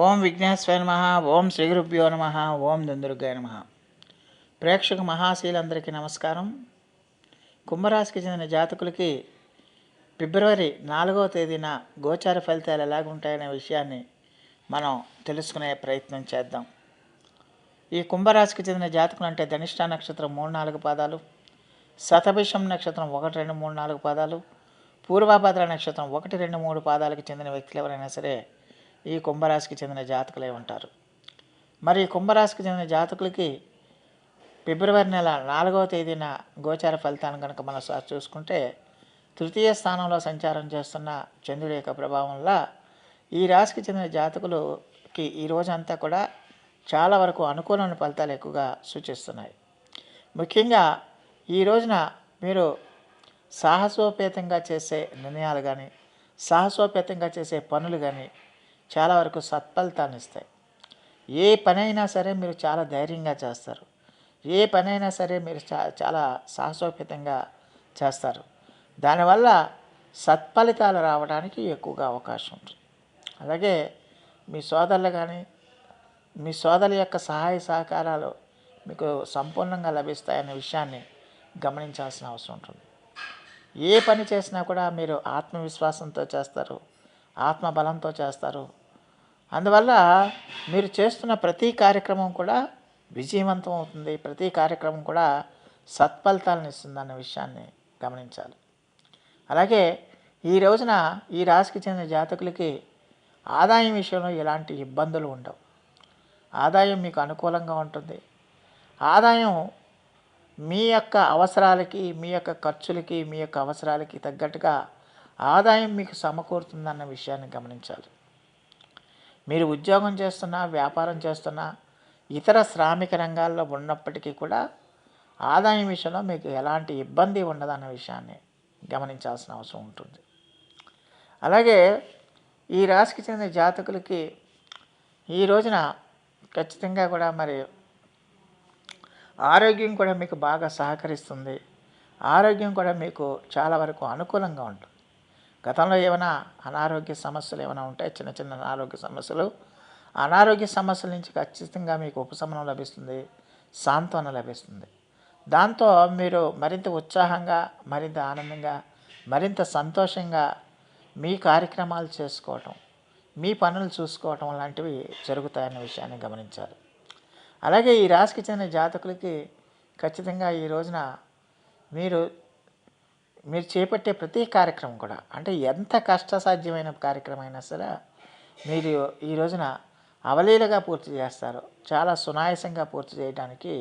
ఓం విఘ్నేశ్వర నమ ఓం శ్రీ గురుభ్యో నమ ఓం దుందుర్గాయ నమ. ప్రేక్షక మహాశీలందరికీ నమస్కారం. కుంభరాశికి చెందిన జాతకులకి ఫిబ్రవరి నాలుగవ తేదీన గోచార ఫలితాలు ఎలాగుంటాయనే విషయాన్ని మనం తెలుసుకునే ప్రయత్నం చేద్దాం. ఈ కుంభరాశికి చెందిన జాతకులు అంటే ధనిష్ట నక్షత్రం మూడు నాలుగు పాదాలు శతభిషం నక్షత్రం ఒకటి రెండు మూడు నాలుగు పాదాలు పూర్వభద్ర నక్షత్రం ఒకటి రెండు మూడు పాదాలకు చెందిన వ్యక్తులు ఎవరైనా సరే ఈ కుంభరాశికి చెందిన జాతకులే ఉంటారు. మరి కుంభరాశికి చెందిన జాతకులకి ఫిబ్రవరి నెల నాలుగవ తేదీన గోచార ఫలితాలను కనుక మనం చూసుకుంటే తృతీయ స్థానంలో సంచారం చేస్తున్న చంద్రుడి యొక్క ప్రభావం వల్ల ఈ రాశికి చెందిన జాతకులకి ఈ రోజంతా కూడా చాలా వరకు అనుకూలమైన ఫలితాలు ఎక్కువగా సూచిస్తున్నాయి. ముఖ్యంగా ఈ రోజున మీరు సాహసోపేతంగా చేసే నిర్ణయాలు కానీ సాహసోపేతంగా చేసే పనులు కానీ చాలా వరకు సత్ఫలితాన్ని ఇస్తాయి. ఏ పనైనా సరే మీరు చాలా ధైర్యంగా చేస్తారు. ఏ పనైనా సరే మీరు చా చాలా సాహసోపేతంగా చేస్తారు. దానివల్ల సత్ఫలితాలు రావడానికి ఎక్కువగా అవకాశం ఉంటుంది అలాగే మీ సోదరులు కానీ మీ సోదరుల యొక్క సహాయ సహకారాలు మీకు సంపూర్ణంగా లభిస్తాయనే విషయాన్ని గమనించాల్సిన అవసరం ఉంటుంది. ఏ పని చేసినా కూడా మీరు ఆత్మవిశ్వాసంతో చేస్తారు. ఆత్మబలంతో చేస్తారు. అందువల్ల మీరు చేస్తున్న ప్రతి కార్యక్రమం కూడా విజయవంతం అవుతుంది. ప్రతి కార్యక్రమం కూడా సత్ఫలితాలను ఇస్తుందన్న విషయాన్ని గమనించాలి. అలాగే ఈ రోజున ఈ రాశికి చెందిన జాతకులకి ఆదాయం విషయంలో ఎలాంటి ఇబ్బందులు ఉండవు. ఆదాయం మీకు అనుకూలంగా ఉంటుంది. ఆదాయం మీ యొక్క అవసరాలకి మీ యొక్క ఖర్చులకి మీ యొక్క అవసరాలకి తగ్గట్టుగా ఆదాయం మీకు సమకూరుతుందన్న విషయాన్ని గమనించాలి. మీరు ఉద్యోగం చేస్తున్నా వ్యాపారం చేస్తున్నా ఇతర శ్రామిక రంగాల్లో ఉన్నప్పటికీ కూడా ఆదాయం విషయంలో మీకు ఎలాంటి ఇబ్బంది ఉండదన్న విషయాన్ని గమనించాల్సిన అవసరం ఉంటుంది. అలాగే ఈ రాశికి చెందిన జాతకులకి ఈ రోజున ఖచ్చితంగా కూడా మరి ఆరోగ్యం కూడా మీకు బాగా సహకరిస్తుంది. ఆరోగ్యం కూడా మీకు చాలా వరకు అనుకూలంగా ఉంటుంది. గతంలో ఏమైనా అనారోగ్య సమస్యలు ఏమైనా ఉంటే చిన్న చిన్న అనారోగ్య సమస్యలు అనారోగ్య సమస్యల నుంచి ఖచ్చితంగా మీకు ఉపశమనం లభిస్తుంది సాంత్వన లభిస్తుంది. దాంతో మీరు మరింత ఉత్సాహంగా మరింత ఆనందంగా మరింత సంతోషంగా మీ కార్యక్రమాలు చేసుకోవటం మీ పనులు చూసుకోవటం లాంటివి జరుగుతాయన్న విషయాన్ని గమనించాలి. అలాగే ఈ రాశికి చెందిన జాతకులకి ఖచ్చితంగా ఈ రోజున మీరు మీరు చేపట్టే ప్రతి కార్యక్రమం కూడా అంటే ఎంత కష్టసాధ్యమైన కార్యక్రమం అయినా సరే మీరు ఈ రోజున అవలీలగా పూర్తి చేస్తారు. చాలా సునాయాసంగా పూర్తి చేయడానికి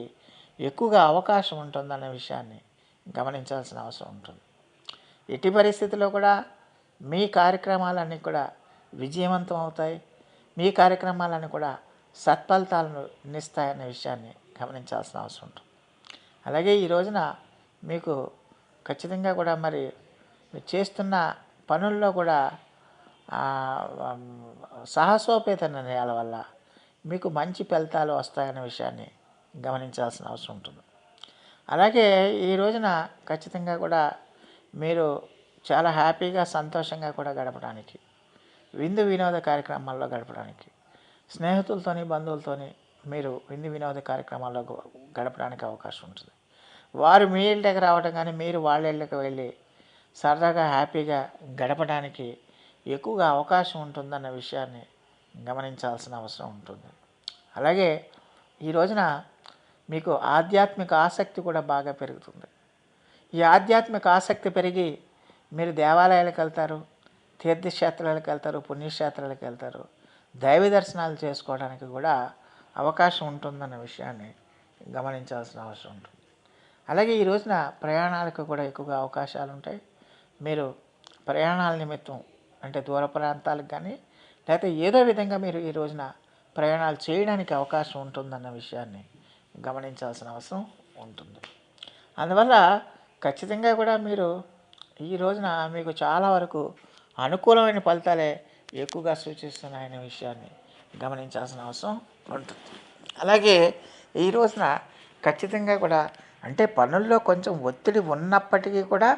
ఎక్కువగా అవకాశం ఉంటుందన్న విషయాన్ని గమనించాల్సిన అవసరం ఉంటుంది. ఎట్టి పరిస్థితుల్లో కూడా మీ కార్యక్రమాలన్నీ కూడా విజయవంతం అవుతాయి. మీ కార్యక్రమాలన్నీ కూడా సత్ఫలితాలను ఇస్తాయనే విషయాన్ని గమనించాల్సిన అవసరం ఉంటుంది. అలాగే ఈ రోజున మీకు ఖచ్చితంగా కూడా మరి మీరు చేస్తున్న పనుల్లో కూడా సాహసోపేతన సాహసోపేత నిర్ణయాల వల్ల మీకు మంచి ఫలితాలు వస్తాయనే విషయాన్ని గమనించాల్సిన అవసరం ఉంటుంది. అలాగే ఈ రోజున ఖచ్చితంగా కూడా మీరు చాలా హ్యాపీగా సంతోషంగా కూడా గడపడానికి విందు వినోద కార్యక్రమాల్లో గడపడానికి స్నేహితులతోని బంధువులతోని మీరు విందు వినోద కార్యక్రమాల్లో గడపడానికి అవకాశం ఉంటుంది. వారు మీ ఇళ్ళ దగ్గర రావడం కానీ మీరు వాళ్ళ ఇళ్ళకి వెళ్ళి సరదాగా హ్యాపీగా గడపడానికి ఎక్కువగా అవకాశం ఉంటుందన్న విషయాన్ని గమనించాల్సిన అవసరం ఉంటుంది. అలాగే ఈ రోజున మీకు ఆధ్యాత్మిక ఆసక్తి కూడా బాగా పెరుగుతుంది. ఈ ఆధ్యాత్మిక ఆసక్తి పెరిగి మీరు దేవాలయాలకు వెళ్తారు తీర్థక్షేత్రాలకు వెళ్తారు పుణ్యక్షేత్రాలకు వెళ్తారు దైవ దర్శనాలు చేసుకోవడానికి కూడా అవకాశం ఉంటుందన్న విషయాన్ని గమనించాల్సిన అవసరం ఉంటుంది. అలాగే ఈ రోజున ప్రయాణాలకు కూడా ఎక్కువగా అవకాశాలు ఉంటాయి మీరు ప్రయాణాల నిమిత్తం అంటే దూర ప్రాంతాలకు కానీ లేకపోతే ఏదో విధంగా మీరు ఈ రోజున ప్రయాణాలు చేయడానికి అవకాశం ఉంటుందన్న విషయాన్ని గమనించాల్సిన అవసరం ఉంటుంది. అందువల్ల ఖచ్చితంగా కూడా మీరు ఈ రోజున మీకు చాలా వరకు అనుకూలమైన ఫలితాలే ఎక్కువగా సూచిస్తున్నాయనే విషయాన్ని గమనించాల్సిన అవసరం ఉంటుంది. అలాగే ఈ రోజున ఖచ్చితంగా కూడా అంటే పనుల్లో కొంచెం ఒత్తిడి ఉన్నప్పటికీ కూడా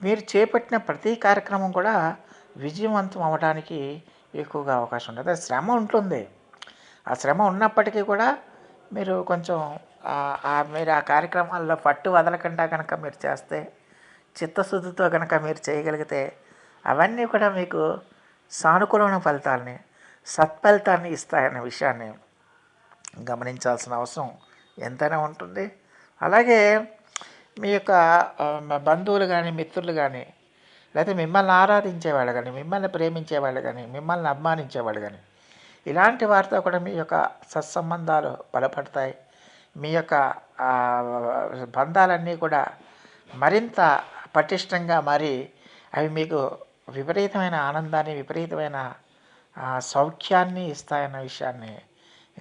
మీరు చేపట్టిన ప్రతి కార్యక్రమం కూడా విజయవంతం అవ్వడానికి ఎక్కువగా అవకాశం ఉంటుంది. శ్రమ ఉంటుంది. ఆ శ్రమ ఉన్నప్పటికీ కూడా మీరు కొంచెం మీరు ఆ కార్యక్రమాల్లో పట్టు వదలకుండా కనుక మీరు చేస్తే చిత్తశుద్ధితో కనుక మీరు చేయగలిగితే అవన్నీ కూడా మీకు సానుకూలమైన ఫలితాలని సత్ఫలితాన్ని ఇస్తాయన్న విషయాన్ని గమనించాల్సిన అవసరం ఎంతైనా ఉంటుంది. అలాగే మీ యొక్క బంధువులు కానీ మిత్రులు కానీ లేకపోతే మిమ్మల్ని ఆరాధించేవాళ్ళు కానీ మిమ్మల్ని ప్రేమించేవాళ్ళు కానీ మిమ్మల్ని అభిమానించేవాళ్ళు కానీ ఇలాంటి వారితో కూడా మీ యొక్క సత్సంబంధాలు బలపడతాయి. మీ యొక్క బంధాలన్నీ కూడా మరింత పటిష్టంగా మారి అవి మీకు విపరీతమైన ఆనందాన్ని విపరీతమైన సౌఖ్యాన్ని ఇస్తాయన్న విషయాన్ని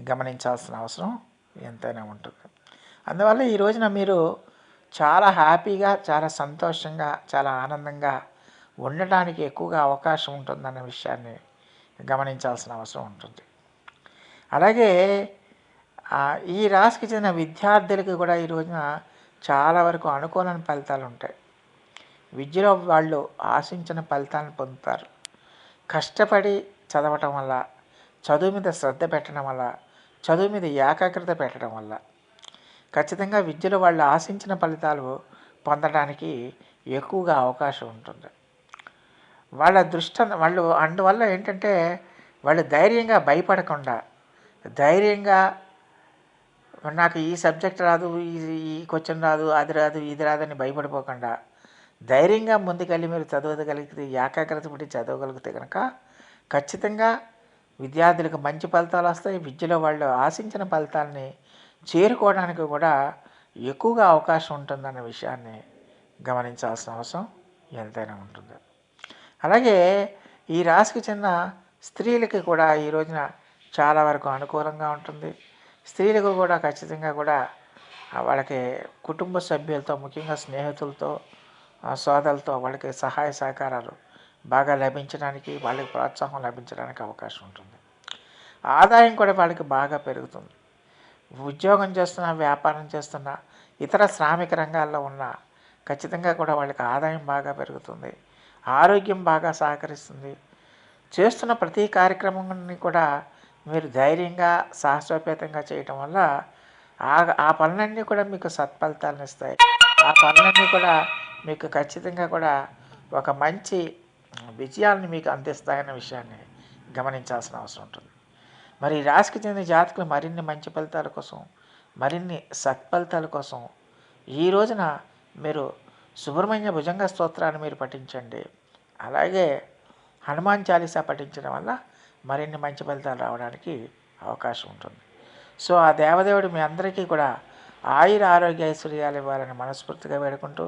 గమనించాల్సిన అవసరం ఎంతైనా ఉంటుంది. అందువల్ల ఈ రోజున మీరు చాలా హ్యాపీగా చాలా సంతోషంగా చాలా ఆనందంగా ఉండటానికి ఎక్కువగా అవకాశం ఉంటుందన్న విషయాన్ని గమనించాల్సిన అవసరం ఉంటుంది. అలాగే ఈ రాశికి చెందిన విద్యార్థులకి కూడా ఈ రోజున చాలా వరకు అనుకూలమైన ఫలితాలు ఉంటాయి. విద్యలో వాళ్ళు ఆశించిన ఫలితాలను పొందుతారు. కష్టపడి చదవటం వల్ల చదువు మీద శ్రద్ధ పెట్టడం వల్ల చదువు మీద ఏకాగ్రత పెట్టడం వల్ల ఖచ్చితంగా విద్యలో వాళ్ళు ఆశించిన ఫలితాలు పొందడానికి ఎక్కువగా అవకాశం ఉంటుంది. వాళ్ళ దృష్ట వాళ్ళు అందువల్ల ఏంటంటే వాళ్ళు ధైర్యంగా భయపడకుండా ధైర్యంగా నాకు ఈ సబ్జెక్ట్ రాదు ఈ ఈ క్వశ్చన్ రాదు అది రాదు ఇది రాదని భయపడిపోకుండా ధైర్యంగా ముందుకెళ్ళి మీరు చదవగలిగితే ఏకాగ్రత పెట్టి చదవగలిగితే కనుక ఖచ్చితంగా విద్యార్థులకు మంచి ఫలితాలు వస్తాయి. విద్యలో వాళ్ళు ఆశించిన ఫలితాలని చేరుకోవడానికి కూడా ఎక్కువగా అవకాశం ఉంటుందన్న విషయాన్ని గమనించాల్సిన అవసరం ఎంతైనా ఉంటుంది. అలాగే ఈ రాశికి చెందిన స్త్రీలకి కూడా ఈ రోజున చాలా వరకు అనుకూలంగా ఉంటుంది. స్త్రీలకు కూడా ఖచ్చితంగా కూడా వాళ్ళకి కుటుంబ సభ్యులతో ముఖ్యంగా స్నేహితులతో సోదలతో సోదరులతో వాళ్ళకి సహాయ సహకారాలు బాగా లభించడానికి వాళ్ళకి ప్రోత్సాహం లభించడానికి అవకాశం ఉంటుంది. ఆదాయం కూడా వాళ్ళకి బాగా పెరుగుతుంది. ఉద్యోగం చేస్తున్న వ్యాపారం చేస్తున్న ఇతర శ్రామిక రంగాల్లో ఉన్న ఖచ్చితంగా కూడా వాళ్ళకి ఆదాయం బాగా పెరుగుతుంది. ఆరోగ్యం బాగా సహకరిస్తుంది. చేస్తున్న ప్రతి కార్యక్రమాన్ని కూడా మీరు ధైర్యంగా సాహసోపేతంగా చేయటం వల్ల ఆ ఆ పనులన్నీ కూడా మీకు సత్ఫలితాలను ఇస్తాయి. ఆ పనులన్నీ కూడా మీకు ఖచ్చితంగా కూడా ఒక మంచి విజయాలను మీకు అందిస్తాయన్న విషయాన్ని గమనించాల్సిన అవసరం ఉంటుంది. మరి రాశికి చెందిన జాతకులు మరిన్ని మంచి ఫలితాల కోసం మరిన్ని సత్ఫలితాల కోసం ఈ రోజున మీరు సుబ్రహ్మణ్య భుజంగ స్తోత్రాన్ని మీరు పఠించండి. అలాగే హనుమాన్ చాలీసా పఠించడం వల్ల మరిన్ని మంచి ఫలితాలు రావడానికి అవకాశం ఉంటుంది. సో ఆ దేవదేవుడు మీ అందరికీ కూడా ఆయుర ఆరోగ్య ఐశ్వర్యాలు ఇవ్వాలని మనస్ఫూర్తిగా వేడుకుంటూ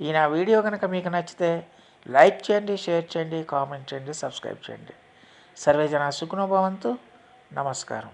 ఈయన వీడియో కనుక మీకు నచ్చితే లైక్ చేయండి షేర్ చేయండి కామెంట్ చేయండి సబ్స్క్రైబ్ చేయండి. సర్వేజన సుఖనుభవంతు నమస్కారం.